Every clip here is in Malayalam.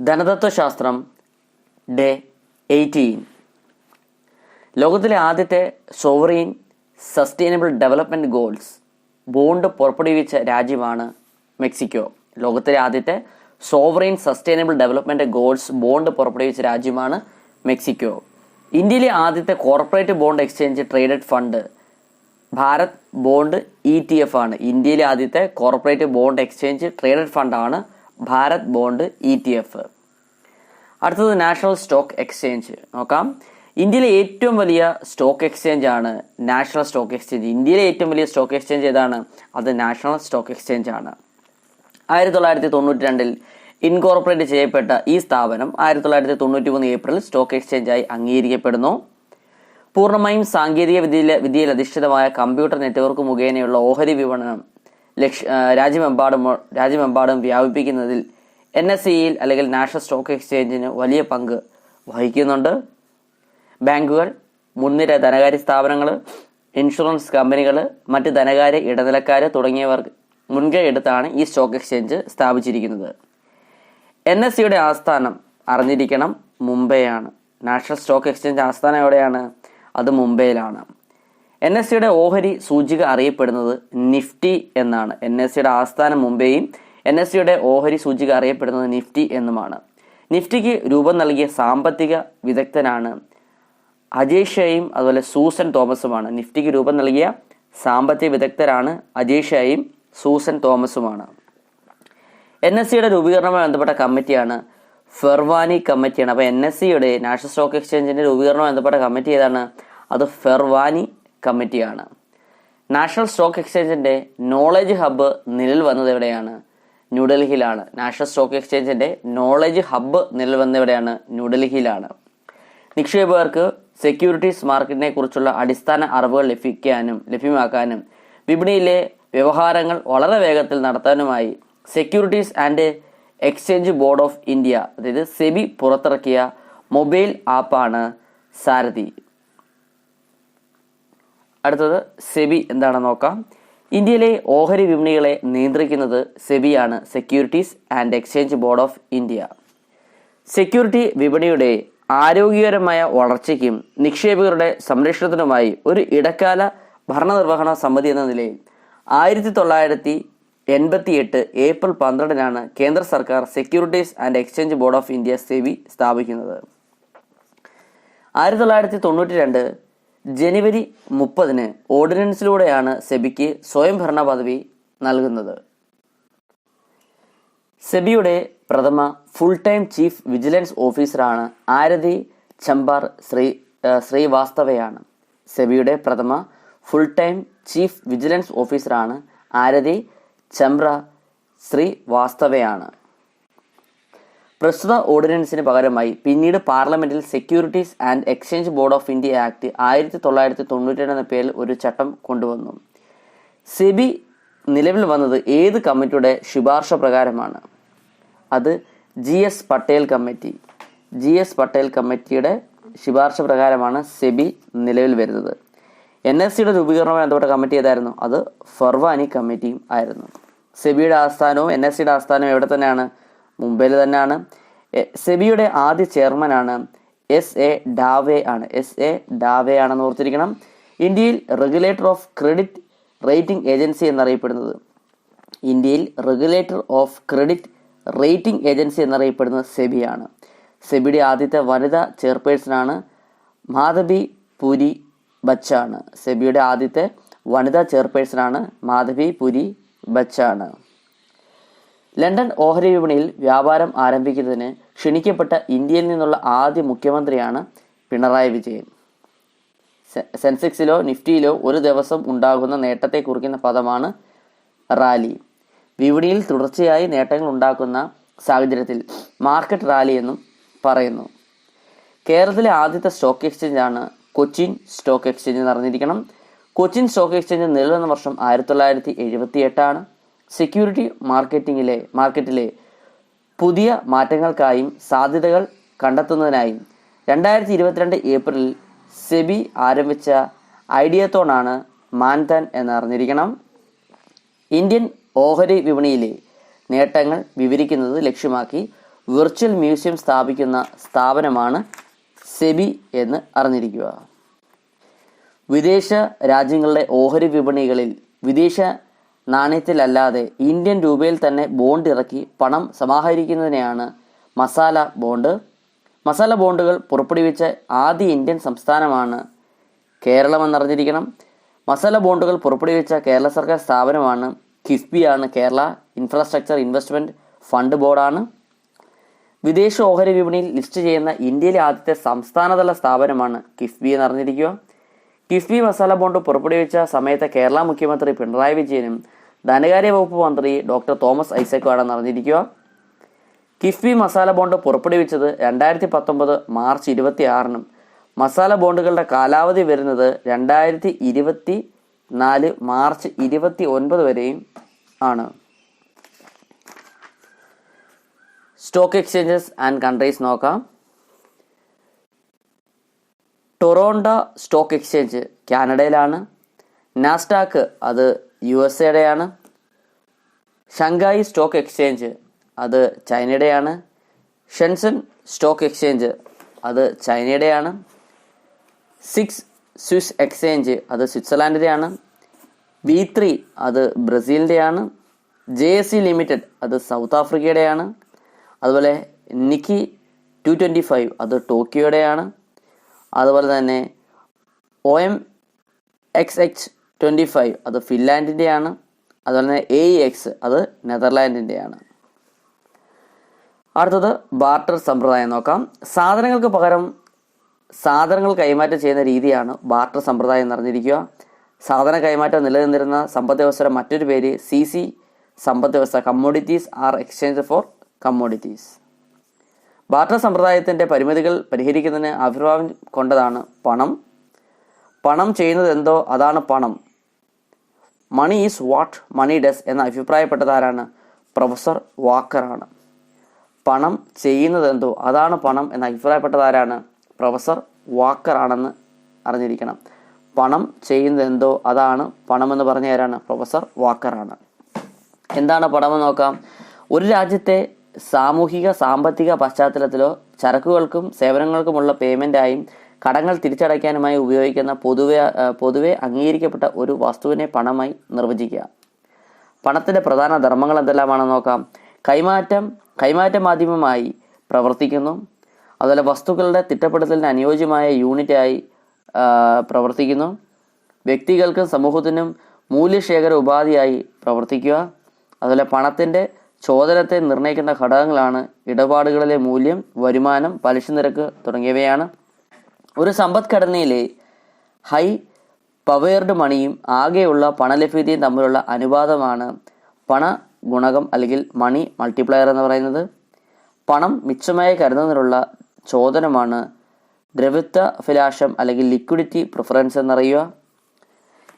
ധനതത്വശാസ്ത്രം ഡേ എയ്റ്റീൻ. ലോകത്തിലെ ആദ്യത്തെ sovereign sustainable development goals bond പുറപ്പെടുവിച്ച രാജ്യമാണ് മെക്സിക്കോ. ലോകത്തിലെ ആദ്യത്തെ sovereign sustainable development goals bond പുറപ്പെടുവിച്ച രാജ്യമാണ് മെക്സിക്കോ. ഇന്ത്യയിലെ ആദ്യത്തെ corporate bond exchange traded fund Bharat bond E T F ആണ്. ഇന്ത്യയിലെ ആദ്യത്തെ corporate bond exchange traded ഫണ്ടാണ് Bharat bond E T F അടുത്തത് നാഷണൽ സ്റ്റോക്ക് എക്സ്ചേഞ്ച്. നോക്കാം. ഇന്ത്യയിലെ ഏറ്റവും വലിയ സ്റ്റോക്ക് എക്സ്ചേഞ്ച് ആണ് നാഷണൽ സ്റ്റോക്ക് എക്സ്ചേഞ്ച്. ഇന്ത്യയിലെ ഏറ്റവും വലിയ സ്റ്റോക്ക് എക്സ്ചേഞ്ച് ഏതാണ്? അത് നാഷണൽ സ്റ്റോക്ക് എക്സ്ചേഞ്ച് ആണ്. ആയിരത്തി തൊള്ളായിരത്തി തൊണ്ണൂറ്റി രണ്ടിൽ ഇൻകോർപ്പറേറ്റ് ചെയ്യപ്പെട്ട ഈ സ്ഥാപനം ആയിരത്തി തൊള്ളായിരത്തി തൊണ്ണൂറ്റി മൂന്ന് ഏപ്രിൽ സ്റ്റോക്ക് എക്സ്ചേഞ്ചായി അംഗീകരിക്കപ്പെടുന്നു. പൂർണമായും സാങ്കേതിക വിദ്യയിൽ വിദ്യയിൽ അധിഷ്ഠിതമായ കമ്പ്യൂട്ടർ നെറ്റ്വർക്ക് മുഖേനയുള്ള ഓഹരി വിപണനം ലക്ഷ രാജ്യമെമ്പാടും രാജ്യമെമ്പാടും വ്യാപിപ്പിക്കുന്നതിൽ എൻ എസ് സിയിൽ അല്ലെങ്കിൽ നാഷണൽ സ്റ്റോക്ക് എക്സ്ചേഞ്ചിന് വലിയ പങ്ക് വഹിക്കുന്നുണ്ട്. ബാങ്കുകൾ മുൻനിര ധനകാര്യ സ്ഥാപനങ്ങൾ ഇൻഷുറൻസ് കമ്പനികൾ മറ്റ് ധനകാര്യ ഇടനിലക്കാർ തുടങ്ങിയവർ മുൻകൈ എടുത്താണ് ഈ സ്റ്റോക്ക് എക്സ്ചേഞ്ച് സ്ഥാപിച്ചിരിക്കുന്നത്. എൻ എസ് സിയുടെ ആസ്ഥാനം അറിഞ്ഞിരിക്കണം മുംബൈയാണ്. നാഷണൽ സ്റ്റോക്ക് എക്സ്ചേഞ്ച് ആസ്ഥാനം എവിടെയാണ്? അത് മുംബൈയിലാണ്. എൻ എസ് സിയുടെ ഓഹരി സൂചിക അറിയപ്പെടുന്നത് നിഫ്റ്റി എന്നാണ്. എൻ എസ് സിയുടെ ആസ്ഥാനം മുംബൈയും എൻ എസ് സിയുടെ ഓഹരി സൂചിക അറിയപ്പെടുന്നത് നിഫ്റ്റി എന്നുമാണ്. നിഫ്റ്റിക്ക് രൂപം നൽകിയ സാമ്പത്തിക വിദഗ്ധനാണ് അജയ് അതുപോലെ സൂസൻ തോമസുമാണ്. നിഫ്റ്റിക്ക് രൂപം നൽകിയ സാമ്പത്തിക വിദഗ്ധരാണ് അജയ് സൂസൻ തോമസുമാണ്. എൻ എസ് സിയുടെ രൂപീകരണവുമായി ബന്ധപ്പെട്ട കമ്മിറ്റിയാണ് ഫെർവാനി കമ്മിറ്റിയാണ്. അപ്പോൾ എൻ എസ് സിയുടെ നാഷണൽ സ്റ്റോക്ക് എക്സ്ചേഞ്ചിന്റെ രൂപീകരണവുമായി ബന്ധപ്പെട്ട കമ്മിറ്റി ഏതാണ്? അത് ഫെർവാനി കമ്മിറ്റിയാണ്. നാഷണൽ സ്റ്റോക്ക് എക്സ്ചേഞ്ചിന്റെ നോളജ് ഹബ്ബ് നിലവിൽ വന്നത് എവിടെയാണ്? ന്യൂഡൽഹിയിലാണ്. നാഷണൽ സ്റ്റോക്ക് എക്സ്ചേഞ്ചിന്റെ നോളജ് ഹബ്ബ് നിലവിൽ വന്നത് എവിടെയാണ്? ന്യൂഡൽഹിയിലാണ്. നിക്ഷേപകർക്ക് സെക്യൂരിറ്റീസ് മാർക്കറ്റിനെ കുറിച്ചുള്ള അടിസ്ഥാന അറിവുകൾ ലഭിക്കാനും ലഭ്യമാക്കാനും വിപണിയിലെ വ്യവഹാരങ്ങൾ വളരെ വേഗത്തിൽ നടത്താനുമായി securities and exchange board of India അതായത് സെബി പുറത്തിറക്കിയ മൊബൈൽ ആപ്പാണ് സാരഥി. അടുത്തത് സെബി എന്താണെന്ന് നോക്കാം. ഇന്ത്യയിലെ ഓഹരി വിപണികളെ നിയന്ത്രിക്കുന്നത് സെബിയാണ് securities and exchange board of India. Security വിപണിയുടെ ആരോഗ്യകരമായ വളർച്ചയ്ക്കും നിക്ഷേപകരുടെ സംരക്ഷണത്തിനുമായി ഒരു ഇടക്കാല ഭരണനിർവഹണ സമിതി എന്ന നിലയിൽ ആയിരത്തി തൊള്ളായിരത്തി എൺപത്തി എട്ട് ഏപ്രിൽ പന്ത്രണ്ടിനാണ് കേന്ദ്ര സർക്കാർ securities and exchange board of India SEBI സ്ഥാപിക്കുന്നത്. ആയിരത്തി തൊള്ളായിരത്തി തൊണ്ണൂറ്റി രണ്ട് ജനുവരി മുപ്പതിന് ഓർഡിനൻസിലൂടെയാണ് സെബിക്ക് സ്വയംഭരണ പദവി നൽകുന്നത്. സെബിയുടെ പ്രഥമ ഫുൾ ടൈം ചീഫ് വിജിലൻസ് ഓഫീസറാണ് ആരതി ചമ്പാർ ശ്രീ ശ്രീവാസ്തവയാണ്. സെബിയുടെ പ്രഥമ ഫുൾ ടൈം ചീഫ് വിജിലൻസ് ഓഫീസറാണ് ആരതി ചമ്പ്ര ശ്രീവാസ്തവയാണ്. പ്രസ്തുത ഓർഡിനൻസിന് പകരമായി പിന്നീട് പാർലമെന്റിൽ securities and exchange board of India act ആയിരത്തി തൊള്ളായിരത്തി തൊണ്ണൂറ്റി എന്ന പേരിൽ ഒരു ചട്ടം കൊണ്ടുവന്നു. സെബി നിലവിൽ വന്നത് ഏത് കമ്മിറ്റിയുടെ ശുപാർശ പ്രകാരമാണ്? അത് G S Patel committee. G S Patel കമ്മിറ്റിയുടെ ശുപാർശ പ്രകാരമാണ് സെബി നിലവിൽ വരുന്നത്. എൻ എസ് സിയുടെ രൂപീകരണവുമായി ബന്ധപ്പെട്ട കമ്മിറ്റി ഏതായിരുന്നു? അത് ഫർവാനി കമ്മിറ്റിയും ആയിരുന്നു. സെബിയുടെ ആസ്ഥാനവും എൻ എസ് സിയുടെ ആസ്ഥാനവും എവിടെ തന്നെയാണ്? മുംബൈയിൽ തന്നെയാണ്. സെബിയുടെ ആദ്യ ചെയർമാനാണ് എസ് എ ഡാവെ ആണ്. എസ് എ ഡാവെ ആണെന്ന് ഓർത്തിരിക്കണം. ഇന്ത്യയിൽ regulator of credit rating agency എന്നറിയപ്പെടുന്നത്. ഇന്ത്യയിൽ regulator of credit rating agency എന്നറിയപ്പെടുന്നത് സെബിയാണ്. സെബിയുടെ ആദ്യത്തെ വനിതാ ചെയർപേഴ്സണാണ് മാധവി പുരി ബച്ചാണ്. സെബിയുടെ ആദ്യത്തെ വനിതാ ചെയർപേഴ്സണാണ് മാധവി പുരി ബച്ചാണ്. ലണ്ടൻ ഓഹരി വിപണിയിൽ വ്യാപാരം ആരംഭിക്കുന്നതിന് ക്ഷണിക്കപ്പെട്ട ഇന്ത്യയിൽ നിന്നുള്ള ആദ്യ മുഖ്യമന്ത്രിയാണ് പിണറായി വിജയൻ. സെൻസെക്സിലോ നിഫ്റ്റിയിലോ ഒരു ദിവസം ഉണ്ടാകുന്ന നേട്ടത്തെ കുറിക്കുന്ന പദമാണ് റാലി. വിപണിയിൽ തുടർച്ചയായി നേട്ടങ്ങൾ ഉണ്ടാക്കുന്ന സാഹചര്യത്തിൽ മാർക്കറ്റ് റാലി എന്നും പറയുന്നു. കേരളത്തിലെ ആദ്യത്തെ സ്റ്റോക്ക് എക്സ്ചേഞ്ച് ആണ് കൊച്ചിൻ സ്റ്റോക്ക് എക്സ്ചേഞ്ച് അറിഞ്ഞിരിക്കണം. കൊച്ചിൻ സ്റ്റോക്ക് എക്സ്ചേഞ്ച് നിലവിൽ വർഷം ആയിരത്തി തൊള്ളായിരത്തി എഴുപത്തി എട്ടാണ് സെക്യൂരിറ്റി മാർക്കറ്റിങ്ങിലെ മാർക്കറ്റിലെ പുതിയ മാറ്റങ്ങൾക്കായും സാധ്യതകൾ കണ്ടെത്തുന്നതിനായും രണ്ടായിരത്തി ഇരുപത്തിരണ്ട് ഏപ്രിലിൽ സെബി ആരംഭിച്ച ഐഡിയത്തോണാണ് മാൻതൻ എന്നറിഞ്ഞിരിക്കണം. ഇന്ത്യൻ ഓഹരി വിപണിയിലെ നേട്ടങ്ങൾ വിവരിക്കുന്നത് ലക്ഷ്യമാക്കി വിർച്വൽ മ്യൂസിയം സ്ഥാപിക്കുന്ന സ്ഥാപനമാണ് സെബി എന്ന് അറിഞ്ഞിരിക്കുക. വിദേശ രാജ്യങ്ങളുടെ ഓഹരി വിപണികളിൽ വിദേശ നാണയത്തിലല്ലാതെ ഇന്ത്യൻ രൂപയിൽ തന്നെ ബോണ്ട് ഇറക്കി പണം സമാഹരിക്കുന്നതിനെയാണ് മസാല ബോണ്ട് മസാല ബോണ്ടുകൾ പുറപ്പെടുവിച്ച ആദ്യ ഇന്ത്യൻ സംസ്ഥാനമാണ് കേരളമെന്നറിഞ്ഞിരിക്കണം. മസാല ബോണ്ടുകൾ പുറപ്പെടുവിച്ച കേരള സർക്കാർ സ്ഥാപനമാണ് കിഫ്ബിയാണ് കേരള ഇൻഫ്രാസ്ട്രക്ചർ ഇൻവെസ്റ്റ്മെന്റ് ഫണ്ട് ബോർഡാണ് വിദേശ ഓഹരി വിപണിയിൽ ലിസ്റ്റ് ചെയ്യുന്ന ഇന്ത്യയിലെ ആദ്യത്തെ സംസ്ഥാനതല സ്ഥാപനമാണ് കിഫ്ബി എന്നറിഞ്ഞിരിക്കുക. കിഫ്ബി മസാല ബോണ്ട് പുറപ്പെടുവിച്ച സമയത്ത് കേരള മുഖ്യമന്ത്രി പിണറായി വിജയനും ധനകാര്യ വകുപ്പ് മന്ത്രി ഡോക്ടർ തോമസ് ഐസക്കുമാണ് അറിഞ്ഞിരിക്കുക. കിഫ്ബി മസാല ബോണ്ട് പുറപ്പെടുവിച്ചത് രണ്ടായിരത്തി പത്തൊമ്പത് മാർച്ച് ഇരുപത്തി ആറിനും മസാല ബോണ്ടുകളുടെ കാലാവധി വരുന്നത് രണ്ടായിരത്തി ഇരുപത്തി നാല് മാർച്ച് ഇരുപത്തി ഒൻപത് വരെയും ആണ്. സ്റ്റോക്ക് എക്സ്ചേഞ്ചസ് ആൻഡ് കൺട്രീസ് നോക്കാം. ടൊറോണ്ട സ്റ്റോക്ക് എക്സ്ചേഞ്ച് കാനഡയിലാണ്. നാസ്ഡാക്ക് അത് യു എസ് എയുടെയാണ് ഷങ്കായി സ്റ്റോക്ക് എക്സ്ചേഞ്ച് അത് ചൈനയുടെയാണ്. ഷെൻസൺ സ്റ്റോക്ക് എക്സ്ചേഞ്ച് അത് ചൈനയുടെയാണ്. സിക്സ് സ്വിസ് എക്സ്ചേഞ്ച് അത് സ്വിറ്റ്സർലാൻഡിന്റെയാണ് ബി ത്രീ അത് ബ്രസീലിന്റെയാണ് ജെ എസ് സി ലിമിറ്റഡ് അത് സൗത്ത് ആഫ്രിക്കയുടെയാണ്. അതുപോലെ നിക്കി ടു ട്വന്റി ഫൈവ് അത് ടോക്കിയോയുടെയാണ്. അതുപോലെ തന്നെ O M X H twenty five അത് ഫിൻലാൻഡിന്റെയാണ് അതുപോലെ തന്നെ എ എക്സ് അത് നെതർലാൻഡിന്റെയാണ് അടുത്തത് ബാർട്ടർ സമ്പ്രദായം നോക്കാം. സാധനങ്ങൾക്ക് പകരം സാധനങ്ങൾ കൈമാറ്റം ചെയ്യുന്ന രീതിയാണ് ബാർട്ടർ സമ്പ്രദായം എന്ന് എന്നറിഞ്ഞിരിക്കുക. സാധന കൈമാറ്റം നിലനിന്നിരുന്ന സമ്പദ് വ്യവസ്ഥയുടെ മറ്റൊരു പേര് സി സി സമ്പദ് വ്യവസ്ഥ. Commodities are exchange for commodities barter സമ്പ്രദായത്തിന്റെ പരിമിതികൾ പരിഹരിക്കുന്നതിന് ആവിർഭാവം കൊണ്ടതാണ് പണം. പണം ചെയ്യുന്നത് എന്തോ അതാണ് പണം. Money is what money does എന്ന് അഭിപ്രായപ്പെട്ടതാരാണ് പ്രൊഫസർ വാക്കറാണ് പണം ചെയ്യുന്നത് എന്തോ അതാണ് പണം എന്ന് അഭിപ്രായപ്പെട്ടതാരാണ് പ്രൊഫസർ വാക്കറാണെന്ന് അറിഞ്ഞിരിക്കണം. പണം ചെയ്യുന്നത് എന്തോ അതാണ് പണം എന്ന് പറഞ്ഞ ആരാണ്? പ്രൊഫസർ വാക്കറാണ് എന്താണ് പണമെന്ന് നോക്കാം. ഒരു രാജ്യത്തെ സാമൂഹിക സാമ്പത്തിക പശ്ചാത്തലത്തിലോ ചരക്കുകൾക്കും സേവനങ്ങൾക്കുമുള്ള പേയ്മെന്റായും കടങ്ങൾ തിരിച്ചടയ്ക്കാനുമായി ഉപയോഗിക്കുന്ന പൊതുവെ പൊതുവെ അംഗീകരിക്കപ്പെട്ട ഒരു വസ്തുവിനെ പണമായി നിർവചിക്കുക. പണത്തിന്റെ പ്രധാന ധർമ്മങ്ങൾ എന്തെല്ലാമാണെന്ന് നോക്കാം. കൈമാറ്റം കൈമാറ്റ മാധ്യമമായി പ്രവർത്തിക്കുന്നു. അതുപോലെ വസ്തുക്കളുടെ തിട്ടപ്പെടുത്തലിന് അനുയോജ്യമായ യൂണിറ്റായി പ്രവർത്തിക്കുന്നു. വ്യക്തികൾക്കും സമൂഹത്തിനും മൂല്യശേഖര ഉപാധിയായി പ്രവർത്തിക്കുക. അതുപോലെ പണത്തിന്റെ ചോദനത്തെ നിർണയിക്കുന്ന ഘടകങ്ങളാണ് ഇടപാടുകളിലെ മൂല്യം വരുമാനം പലിശ നിരക്ക് തുടങ്ങിയവയാണ്. ഒരു സമ്പദ്ഘടനയിലെ ഹൈ പവേർഡ് മണിയും ആകെയുള്ള പണലഭ്യതയും തമ്മിലുള്ള അനുപാതമാണ് പണ ഗുണകം അല്ലെങ്കിൽ മണി മൾട്ടിപ്ലയർ എന്ന് പറയുന്നത്. പണം മിച്ചമായി കരുതുന്നതിനുള്ള ചോദനമാണ് ദ്രവിത്വ ഫിലാഷം അല്ലെങ്കിൽ ലിക്വിഡിറ്റി പ്രിഫറൻസ് എന്നറിയുക.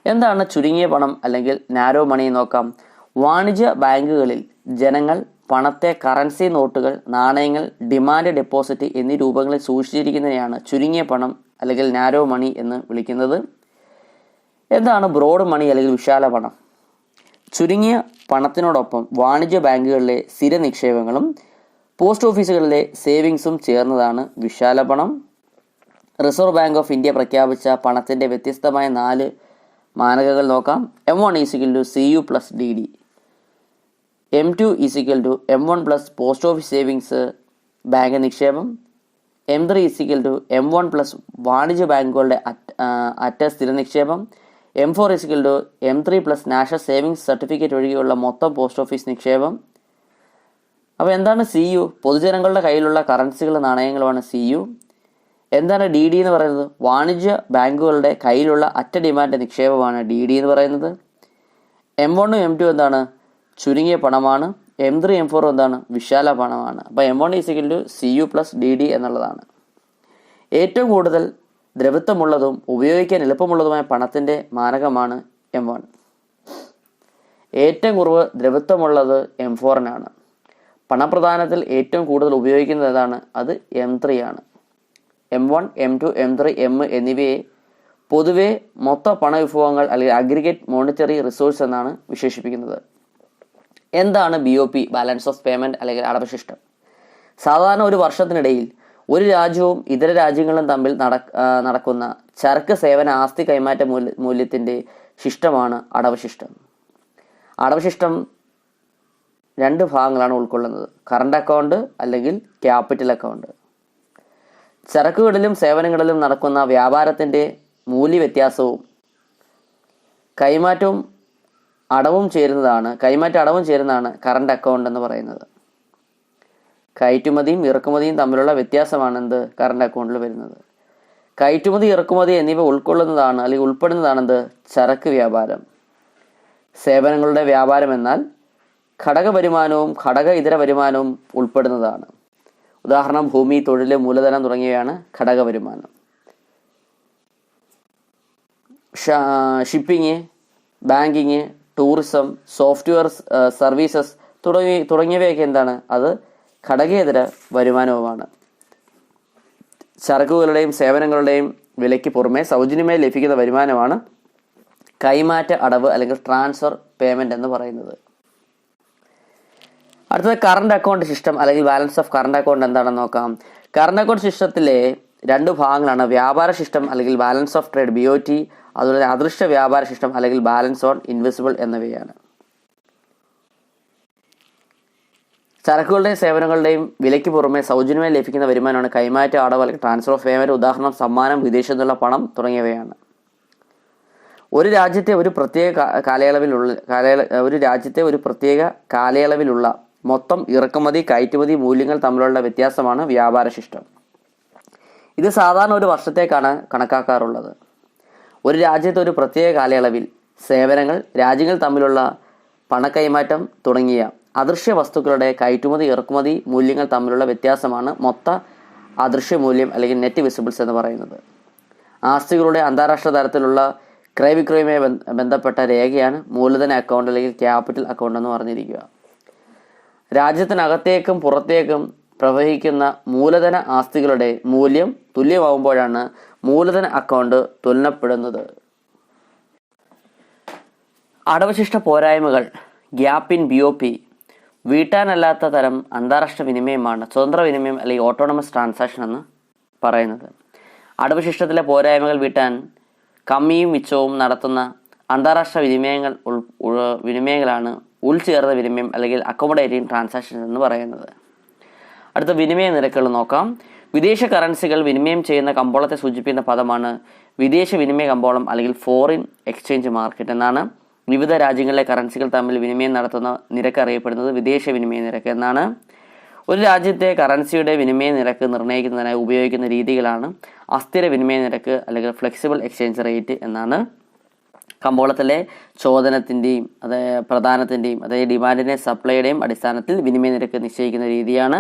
എന്താണ് ചുരുങ്ങിയ പണം അല്ലെങ്കിൽ നാരോ മണി നോക്കാം. വാണിജ്യ ബാങ്കുകളിൽ ജനങ്ങൾ പണത്തെ കറൻസി നോട്ടുകൾ നാണയങ്ങൾ ഡിമാൻഡ് ഡെപ്പോസിറ്റ് എന്നീ രൂപങ്ങളിൽ സൂക്ഷിച്ചിരിക്കുന്നതിനെയാണ് ചുരുങ്ങിയ പണം അല്ലെങ്കിൽ നാരോ മണി എന്ന് വിളിക്കുന്നത്. എന്താണ് ബ്രോഡ് മണി അല്ലെങ്കിൽ വിശാല പണം? ചുരുങ്ങിയ പണത്തിനോടൊപ്പം വാണിജ്യ ബാങ്കുകളിലെ സ്ഥിര നിക്ഷേപങ്ങളും പോസ്റ്റ് ഓഫീസുകളിലെ സേവിങ്സും ചേർന്നതാണ് വിശാല പണം. റിസർവ് ബാങ്ക് ഓഫ് ഇന്ത്യ പ്രഖ്യാപിച്ച പണത്തിന്റെ വ്യത്യസ്തമായ നാല് മാനകകൾ നോക്കാം. M one is equal to C U plus D D M two is equal to M one plus post office savings bank നിക്ഷേപം. M three is equal to M one plus വാണിജ്യ ബാങ്കുകളുടെ അറ്റ സ്ഥിര നിക്ഷേപം. M four is equal to M three plus national savings certificate ഒഴികെയുള്ള മൊത്തം പോസ്റ്റ് ഓഫീസ് നിക്ഷേപം. അപ്പോൾ എന്താണ് സി യു പൊതുജനങ്ങളുടെ കയ്യിലുള്ള കറൻസികൾ നാണയങ്ങളുമാണ് സി യു എന്താണ് ഡി ഡി എന്ന് പറയുന്നത്? വാണിജ്യ ബാങ്കുകളുടെ കയ്യിലുള്ള അറ്റ ഡിമാൻഡ് നിക്ഷേപമാണ് ഡി ഡി എന്ന് പറയുന്നത്. എം വണ്ണും എം ടു എന്താണ്? ചുരുങ്ങിയ പണമാണ്. എം ത്രീ എം ഫോർ എന്താണ്? വിശാല പണമാണ്. അപ്പോൾ M one is equal to C U plus D D എന്നുള്ളതാണ്. ഏറ്റവും കൂടുതൽ ദ്രവിത്വമുള്ളതും ഉപയോഗിക്കാൻ എളുപ്പമുള്ളതുമായ പണത്തിന്റെ മാനകമാണ് എം വൺ ഏറ്റവും കുറവ് ദ്രവിത്വമുള്ളത് എം ഫോറിനാണ് പണപ്രധാനത്തിൽ ഏറ്റവും കൂടുതൽ ഉപയോഗിക്കുന്നത് ഏതാണ്? അത് എം ത്രീ ആണ്. M one M two M three M എന്നിവയെ പൊതുവെ മൊത്ത പണവിഭവങ്ങൾ അല്ലെങ്കിൽ അഗ്രിഗേറ്റ് മോണിറ്ററി റിസോഴ്സ് എന്നാണ് വിശേഷിപ്പിക്കുന്നത്. എന്താണ് B O P balance of payment അല്ലെങ്കിൽ അടവശിഷ്ടം? സാധാരണ ഒരു വർഷത്തിനിടയിൽ ഒരു രാജ്യവും ഇതര രാജ്യങ്ങളും തമ്മിൽ നട- നടക്കുന്ന ചരക്ക് സേവന ആസ്തി കൈമാറ്റ മൂല്യ മൂല്യത്തിന്റെ ശിഷ്ടമാണ് അടവശിഷ്ടം. അടവശിഷ്ടം രണ്ട് ഭാഗങ്ങളാണ് ഉൾക്കൊള്ളുന്നത്. കറണ്ട് അക്കൗണ്ട് അല്ലെങ്കിൽ ക്യാപിറ്റൽ അക്കൗണ്ട് ചരക്കുകളിലും സേവനങ്ങളിലും നടക്കുന്ന വ്യാപാരത്തിന്റെ മൂല്യവ്യത്യാസവും കൈമാറ്റവും അടവും ചേരുന്നതാണ് കൈമാറ്റ അടവും ചേരുന്നതാണ് കറണ്ട് അക്കൗണ്ട് എന്ന് പറയുന്നത്. കയറ്റുമതിയും ഇറക്കുമതിയും തമ്മിലുള്ള വ്യത്യാസമാണ് എന്ത്? കറണ്ട് അക്കൗണ്ടിൽ വരുന്നത്. കയറ്റുമതി ഇറക്കുമതി എന്നിവ ഉൾക്കൊള്ളുന്നതാണ് അല്ലെങ്കിൽ ഉൾപ്പെടുന്നതാണ് എന്ത്? ചരക്ക് വ്യാപാരം. സേവനങ്ങളുടെ വ്യാപാരം എന്നാൽ ഘടക വരുമാനവും ഘടക ഇതര വരുമാനവും ഉൾപ്പെടുന്നതാണ്. ഉദാഹരണം ഭൂമി തൊഴിൽ മൂലധനം തുടങ്ങിയവയാണ് ഘടക വരുമാനം. Shipping banking tourism software services തുടങ്ങി തുടങ്ങിയവയൊക്കെ എന്താണ്? അത് ഘടകേതര വരുമാനവുമാണ്. ചരക്കുകളുടെയും സേവനങ്ങളുടെയും വിലയ്ക്ക് പുറമെ സൗജന്യമായി ലഭിക്കുന്ന വരുമാനമാണ് കൈമാറ്റ അടവ് അല്ലെങ്കിൽ ട്രാൻസ്ഫർ പേയ്മെന്റ് എന്ന് പറയുന്നത്. അടുത്തത് കറണ്ട് അക്കൗണ്ട് സിസ്റ്റം അല്ലെങ്കിൽ ബാലൻസ് ഓഫ് കറണ്ട് അക്കൗണ്ട് എന്താണെന്ന് നോക്കാം. കറണ്ട് അക്കൗണ്ട് സിസ്റ്റത്തിലെ രണ്ട് ഭാഗങ്ങളാണ്. വ്യാപാര സിസ്റ്റം അല്ലെങ്കിൽ balance of trade B O T അതുപോലെ തന്നെ അദൃശ്യ വ്യാപാര സിസ്റ്റം അല്ലെങ്കിൽ ബാലൻസ് ഓൺ ഇൻവിസിബിൾ എന്നിവയാണ്. ചരക്കുകളുടെയും സേവനങ്ങളുടെയും വിലയ്ക്ക് പുറമെ സൗജന്യമായി ലഭിക്കുന്ന വരുമാനമാണ് കൈമാറ്റ അടവ് അല്ലെങ്കിൽ ട്രാൻസ്ഫർ ഓഫ് പേയ്മെന്റ് ഉദാഹരണം സമ്മാനം വിദേശത്തു നിന്നുള്ള പണം തുടങ്ങിയവയാണ്. ഒരു രാജ്യത്തെ ഒരു പ്രത്യേക കാലയളവിലുള്ള കാലയള ഒരു രാജ്യത്തെ ഒരു പ്രത്യേക കാലയളവിലുള്ള മൊത്തം ഇറക്കുമതി കയറ്റുമതി മൂല്യങ്ങൾ തമ്മിലുള്ള വ്യത്യാസമാണ് വ്യാപാര ശിഷ്ടം ഇത് സാധാരണ ഒരു വർഷത്തേക്കാണ് കണക്കാക്കാറുള്ളത്. ഒരു രാജ്യത്ത് ഒരു പ്രത്യേക കാലയളവിൽ സേവനങ്ങൾ രാജ്യങ്ങൾ തമ്മിലുള്ള പണക്കൈമാറ്റം തുടങ്ങിയ അദൃശ്യ വസ്തുക്കളുടെ കയറ്റുമതി ഇറക്കുമതി മൂല്യങ്ങൾ തമ്മിലുള്ള വ്യത്യാസമാണ് മൊത്ത അദൃശ്യ മൂല്യം അല്ലെങ്കിൽ നെറ്റ് വിസിബിൾസ് എന്ന് പറയുന്നത്. ആസ്തികളുടെ അന്താരാഷ്ട്ര തലത്തിലുള്ള ക്രയവിക്രയവുമായി ബന്ധ- ബന്ധപ്പെട്ട രേഖയാണ് മൂലധന അക്കൗണ്ട് അല്ലെങ്കിൽ ക്യാപിറ്റൽ അക്കൗണ്ട് എന്ന് പറഞ്ഞിരിക്കുക. രാജ്യത്തിനകത്തേക്കും പുറത്തേക്കും പ്രവഹിക്കുന്ന മൂലധന ആസ്തികളുടെ മൂല്യം തുല്യമാവുമ്പോഴാണ് മൂലധന അക്കൗണ്ട് തുലനപ്പെടുന്നത്. അടവശിഷ്ട പോരായ്മകൾ gap in B O P വീട്ടാനല്ലാത്ത തരം അന്താരാഷ്ട്ര വിനിമയമാണ് സ്വതന്ത്ര വിനിമയം അല്ലെങ്കിൽ ഓട്ടോണമസ് ട്രാൻസാക്ഷൻ എന്ന് പറയുന്നത്. അടവശിഷ്ടത്തിലെ പോരായ്മകൾ വീട്ടാൻ കമ്മിയും മിച്ചവും നടത്തുന്ന അന്താരാഷ്ട്ര വിനിമയങ്ങൾ ഉൾ വിനിമയങ്ങളാണ് ഉൾചേർന്ന വിനിമയം അല്ലെങ്കിൽ അക്കോമഡേറ്റിംഗ് ട്രാൻസാക്ഷൻ എന്ന് പറയുന്നത്. അടുത്ത വിനിമയ നിരക്കുകൾ നോക്കാം. വിദേശ കറൻസികൾ വിനിമയം ചെയ്യുന്ന കമ്പോളത്തെ സൂചിപ്പിക്കുന്ന പദമാണ് വിദേശ വിനിമയ കമ്പോളം അല്ലെങ്കിൽ ഫോറിൻ എക്സ്ചേഞ്ച് മാർക്കറ്റ് എന്നാണ്. വിവിധ രാജ്യങ്ങളിലെ കറൻസികൾ തമ്മിൽ വിനിമയം നടത്തുന്ന നിരക്ക് അറിയപ്പെടുന്നത് വിദേശ വിനിമയ നിരക്ക് എന്നാണ്. ഒരു രാജ്യത്തെ കറൻസിയുടെ വിനിമയ നിരക്ക് നിർണയിക്കുന്നതിനായി ഉപയോഗിക്കുന്ന രീതികളാണ് അസ്ഥിര വിനിമയ നിരക്ക് അല്ലെങ്കിൽ ഫ്ലെക്സിബിൾ എക്സ്ചേഞ്ച് റേറ്റ് എന്നാണ്. കമ്പോളത്തിലെ ചോദനത്തിന്റെയും അതായത് പ്രധാനത്തിന്റെയും അതായത് ഡിമാൻഡിന്റെ സപ്ലൈയുടെയും അടിസ്ഥാനത്തിൽ വിനിമയ നിരക്ക് നിശ്ചയിക്കുന്ന രീതിയാണ്.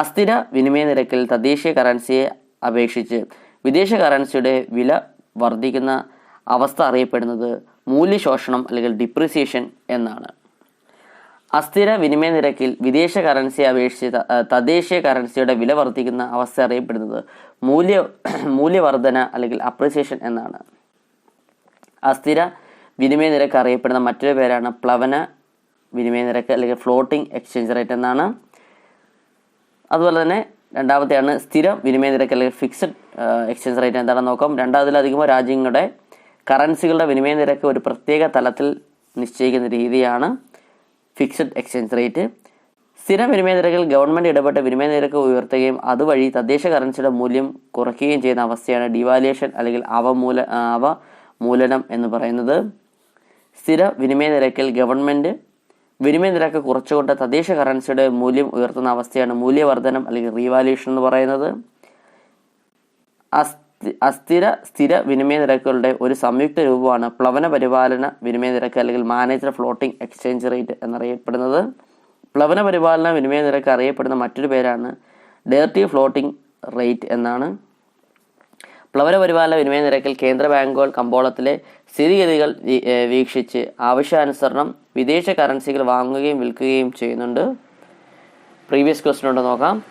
അസ്ഥിര വിനിമയ നിരക്കിൽ തദ്ദേശീയ കറൻസിയെ അപേക്ഷിച്ച് വിദേശ കറൻസിയുടെ വില വർദ്ധിക്കുന്ന അവസ്ഥ അറിയപ്പെടുന്നത് മൂല്യശോഷണം അല്ലെങ്കിൽ ഡിപ്രിസിയേഷൻ എന്നാണ്. അസ്ഥിര വിനിമയ നിരക്കിൽ വിദേശ കറൻസിയെ അപേക്ഷിച്ച് തദ്ദേശീയ കറൻസിയുടെ വില വർദ്ധിക്കുന്ന അവസ്ഥ അറിയപ്പെടുന്നത് മൂല്യ മൂല്യവർധന അല്ലെങ്കിൽ അപ്രിസിയേഷൻ എന്നാണ്. അസ്ഥിര വിനിമയ നിരക്ക് അറിയപ്പെടുന്ന മറ്റൊരു പേരാണ് പ്ലവന വിനിമയ നിരക്ക് അല്ലെങ്കിൽ ഫ്ലോട്ടിംഗ് എക്സ്ചേഞ്ച് റേറ്റ് എന്നാണ്. അതുപോലെ തന്നെ രണ്ടാമത്തെയാണ് സ്ഥിര വിനിമയ നിരക്ക് അല്ലെങ്കിൽ ഫിക്സഡ് എക്സ്ചേഞ്ച് റേറ്റ് എന്താണെന്ന് നോക്കാം. രണ്ടാമതിലധികമോ രാജ്യങ്ങളുടെ കറൻസികളുടെ വിനിമയ നിരക്ക് ഒരു പ്രത്യേക തലത്തിൽ നിശ്ചയിക്കുന്ന രീതിയാണ് ഫിക്സഡ് എക്സ്ചേഞ്ച് റേറ്റ് സ്ഥിര വിനിമയ നിരക്കിൽ ഗവൺമെന്റ് ഇടപെട്ട് വിനിമയ നിരക്ക് ഉയർത്തുകയും അതുവഴി തദ്ദേശ കറൻസിയുടെ മൂല്യം കുറയ്ക്കുകയും ചെയ്യുന്ന അവസ്ഥയാണ് ഡിവാലുവേഷൻ അല്ലെങ്കിൽ അവമൂല അവമൂലനം എന്ന് പറയുന്നത്. സ്ഥിര വിനിമയ നിരക്കിൽ ഗവൺമെന്റ് വിനിമയ നിരക്ക് കുറച്ചുകൊണ്ട് തദ്ദേശ കറൻസിയുടെ മൂല്യം ഉയർത്തുന്ന അവസ്ഥയാണ് മൂല്യവർധനം അല്ലെങ്കിൽ റീവാലുവേഷൻ എന്ന് പറയുന്നത്. അസ്ഥിര സ്ഥിര വിനിമയ നിരക്കുകളുടെ ഒരു സംയുക്ത രൂപമാണ് പ്ലവന പരിപാലന വിനിമയ നിരക്ക് അല്ലെങ്കിൽ മാനേജർ ഫ്ലോട്ടിംഗ് എക്സ്ചേഞ്ച് റേറ്റ് എന്നറിയപ്പെടുന്നത്. പ്ലവന പരിപാലന വിനിമയ നിരക്ക് അറിയപ്പെടുന്ന മറ്റൊരു പേരാണ് ഡേർട്ടി ഫ്ലോട്ടിംഗ് റേറ്റ് എന്നാണ്. പ്ലവന പരിപാലന വിനിമയ നിരക്കിൽ കേന്ദ്ര ബാങ്കുകൾ കമ്പോളത്തിലെ സ്ഥിതിഗതികൾ വീക്ഷിച്ച് ആവശ്യാനുസരണം വിദേശ കറൻസികൾ വാങ്ങുകയും വിൽക്കുകയും ചെയ്യുന്നുണ്ട്. പ്രീവിയസ് ക്വസ്റ്റൻ ഉണ്ട് നോക്കാം.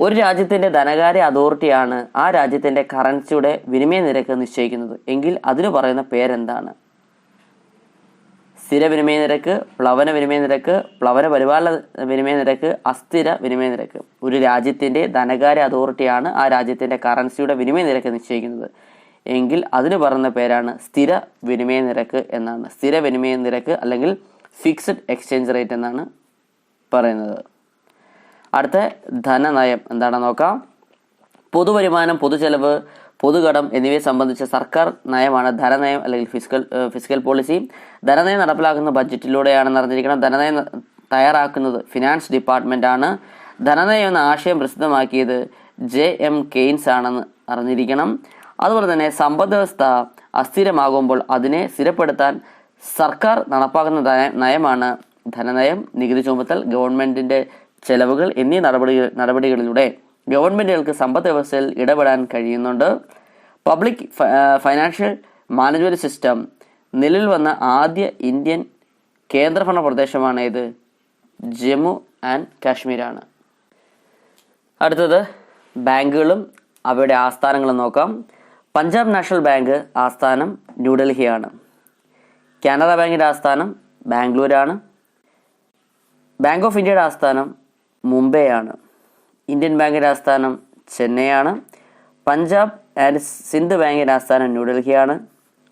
ഒരു രാജ്യത്തിന്റെ ധനകാര്യ അതോറിറ്റിയാണ് ആ രാജ്യത്തിന്റെ കറൻസിയുടെ വിനിമയ നിരക്ക് നിശ്ചയിക്കുന്നത്. എങ്കിൽ അതിന് പറയുന്ന പേരെന്താണ്? സ്ഥിര വിനിമയ നിരക്ക് പ്ലവന വിനിമയ നിരക്ക് പ്ലവന പരിപാലന വിനിമയ നിരക്ക് അസ്ഥിര വിനിമയ നിരക്ക് ഒരു രാജ്യത്തിന്റെ ധനകാര്യ അതോറിറ്റിയാണ് ആ രാജ്യത്തിന്റെ കറൻസിയുടെ വിനിമയ നിരക്ക് നിശ്ചയിക്കുന്നത്. എങ്കിൽ അതിന് പറയുന്ന പേരാണ് സ്ഥിര വിനിമയ നിരക്ക് എന്നാണ്. സ്ഥിര വിനിമയ നിരക്ക് അല്ലെങ്കിൽ ഫിക്സഡ് എക്സ്ചേഞ്ച് റേറ്റ് എന്നാണ് പറയുന്നത്. അടുത്ത ധനനയം എന്താണെന്ന് നോക്കാം. പൊതുവരുമാനം പൊതുചെലവ് പൊതുകടം എന്നിവയെ സംബന്ധിച്ച സർക്കാർ നയമാണ് ധനനയം അല്ലെങ്കിൽ ഫിസിക്കൽ ഫിസിക്കൽ പോളിസി. ധനനയം നടപ്പിലാക്കുന്ന ബഡ്ജറ്റിലൂടെയാണെന്ന് അറിഞ്ഞിരിക്കണം. ധനനയം തയ്യാറാക്കുന്നത് ഫിനാൻസ് ഡിപ്പാർട്ട്മെന്റ് ആണ് ധനനയം എന്ന ആശയം പ്രസിദ്ധമാക്കിയത് ജെ എം കെയ്ൻസ് ആണെന്ന് അറിഞ്ഞിരിക്കണം. അതുപോലെ തന്നെ സമ്പദ് വ്യവസ്ഥ അസ്ഥിരമാകുമ്പോൾ അതിനെ സ്ഥിരപ്പെടുത്താൻ സർക്കാർ നടപ്പാക്കുന്ന നയമാണ് ധനനയം നികുതി ചുമത്തൽ ഗവൺമെന്റിന്റെ ചെലവുകൾ എന്നീ നടപടികൾ നടപടികളിലൂടെ. ഗവൺമെന്റുകൾക്ക് സമ്പദ് വ്യവസ്ഥയിൽ ഇടപെടാൻ കഴിയുന്നുണ്ട്. പബ്ലിക് ഫൈനാൻഷ്യൽ മാനേജ്മെന്റ് സിസ്റ്റം നിലവിൽ വന്ന ആദ്യ ഇന്ത്യൻ കേന്ദ്രഭരണ പ്രദേശമാണ് ഇത് ജമ്മു ആൻഡ് കാശ്മീരാണ്. അടുത്തത് ബാങ്കുകളും അവയുടെ ആസ്ഥാനങ്ങളും നോക്കാം. പഞ്ചാബ് നാഷണൽ ബാങ്ക് ആസ്ഥാനം ന്യൂഡൽഹിയാണ്. കാനറ ബാങ്കിന്റെ ആസ്ഥാനം ബാംഗ്ലൂരാണ്. ബാങ്ക് ഓഫ് ഇന്ത്യയുടെ ആസ്ഥാനം മുംബൈയാണ്. ഇന്ത്യൻ ബാങ്കിന്റെ ആസ്ഥാനം ചെന്നൈയാണ്. പഞ്ചാബ് ആൻഡ് സിന്ധ് ബാങ്കിന്റെ ആസ്ഥാനം ന്യൂഡൽഹിയാണ്.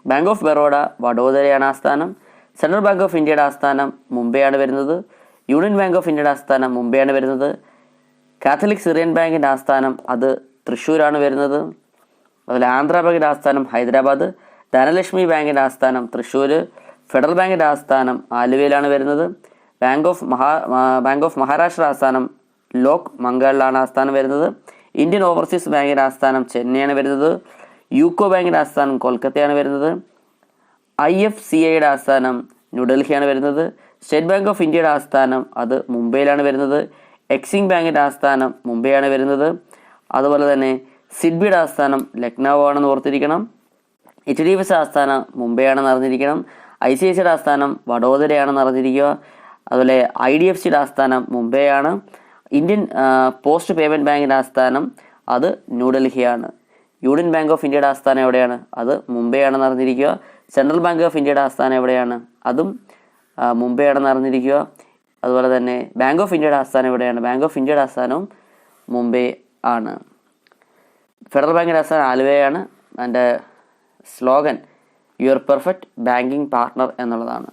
ബാങ്ക് ഓഫ് ബറോഡ വഡോദരയാണ് ആസ്ഥാനം. സെൻട്രൽ ബാങ്ക് ഓഫ് ഇന്ത്യയുടെ ആസ്ഥാനം മുംബൈയാണ് വരുന്നത്. യൂണിയൻ ബാങ്ക് ഓഫ് ഇന്ത്യയുടെ ആസ്ഥാനം മുംബൈയാണ് വരുന്നത്. കാത്തലിക് സിറിയൻ ബാങ്കിന്റെ ആസ്ഥാനം അത് തൃശ്ശൂരാണ് വരുന്നത്. അതുപോലെ ആന്ധ്ര ബാങ്കിന്റെ ആസ്ഥാനം ഹൈദരാബാദ്. ധനലക്ഷ്മി ബാങ്കിന്റെ ആസ്ഥാനം തൃശ്ശൂർ ഫെഡറൽ ബാങ്കിന്റെ ആസ്ഥാനം ആലുവയിലാണ് വരുന്നത്. Bank of Maha bank of Maharashtra ആസ്ഥാനം ലോക് മംഗളിലാണ് ആസ്ഥാനം വരുന്നത്. ഇന്ത്യൻ ഓവർസീസ് ബാങ്കിന്റെ ആസ്ഥാനം ചെന്നൈയാണ് വരുന്നത്. യൂക്കോ ബാങ്കിന്റെ ആസ്ഥാനം കൊൽക്കത്തയാണ് വരുന്നത്. ഐ എഫ് സി ഐയുടെ ആസ്ഥാനം ന്യൂഡൽഹിയാണ് വരുന്നത്. സ്റ്റേറ്റ് ബാങ്ക് ഓഫ് ഇന്ത്യയുടെ ആസ്ഥാനം അത് മുംബൈയിലാണ് വരുന്നത്. എക്സിം ബാങ്കിന്റെ ആസ്ഥാനം മുംബൈയാണ് വരുന്നത്. അതുപോലെ തന്നെ സിഡ്ബിയുടെ ആസ്ഥാനം ലക്നൗ ആണെന്ന് ഓർത്തിരിക്കണം. എച്ച് ഡി എഫ് ആസ്ഥാനം മുംബൈ ആണെന്ന് അറിഞ്ഞിരിക്കണം. ഐ സി ഐ സിയുടെ ആസ്ഥാനം വഡോദരയാണെന്ന് അറിഞ്ഞിരിക്കുക. അതുപോലെ ഐ ഡി എഫ് സിയുടെ ആസ്ഥാനം മുംബൈ ആണ് ഇന്ത്യൻ പോസ്റ്റ് പേയ്മെന്റ് ബാങ്കിന്റെ ആസ്ഥാനം അത് ന്യൂഡൽഹിയാണ് യൂണിയൻ ബാങ്ക് ഓഫ് ഇന്ത്യയുടെ ആസ്ഥാനം എവിടെയാണ്? അത് മുംബൈ ആണെന്ന് അറിഞ്ഞിരിക്കുക. സെൻട്രൽ ബാങ്ക് ഓഫ് ഇന്ത്യയുടെ ആസ്ഥാനം എവിടെയാണ്? അതും മുംബൈ ആണെന്ന് അറിഞ്ഞിരിക്കുക. അതുപോലെ തന്നെ ബാങ്ക് ഓഫ് ഇന്ത്യയുടെ ആസ്ഥാനം എവിടെയാണ്? ബാങ്ക് ഓഫ് ഇന്ത്യയുടെ ആസ്ഥാനവും മുംബൈ ആണ്. ഫെഡറൽ ബാങ്കിന്റെ ആസ്ഥാനം ആലുവയാണ്. അതിന്റെ slogan your perfect banking partner എന്നുള്ളതാണ്.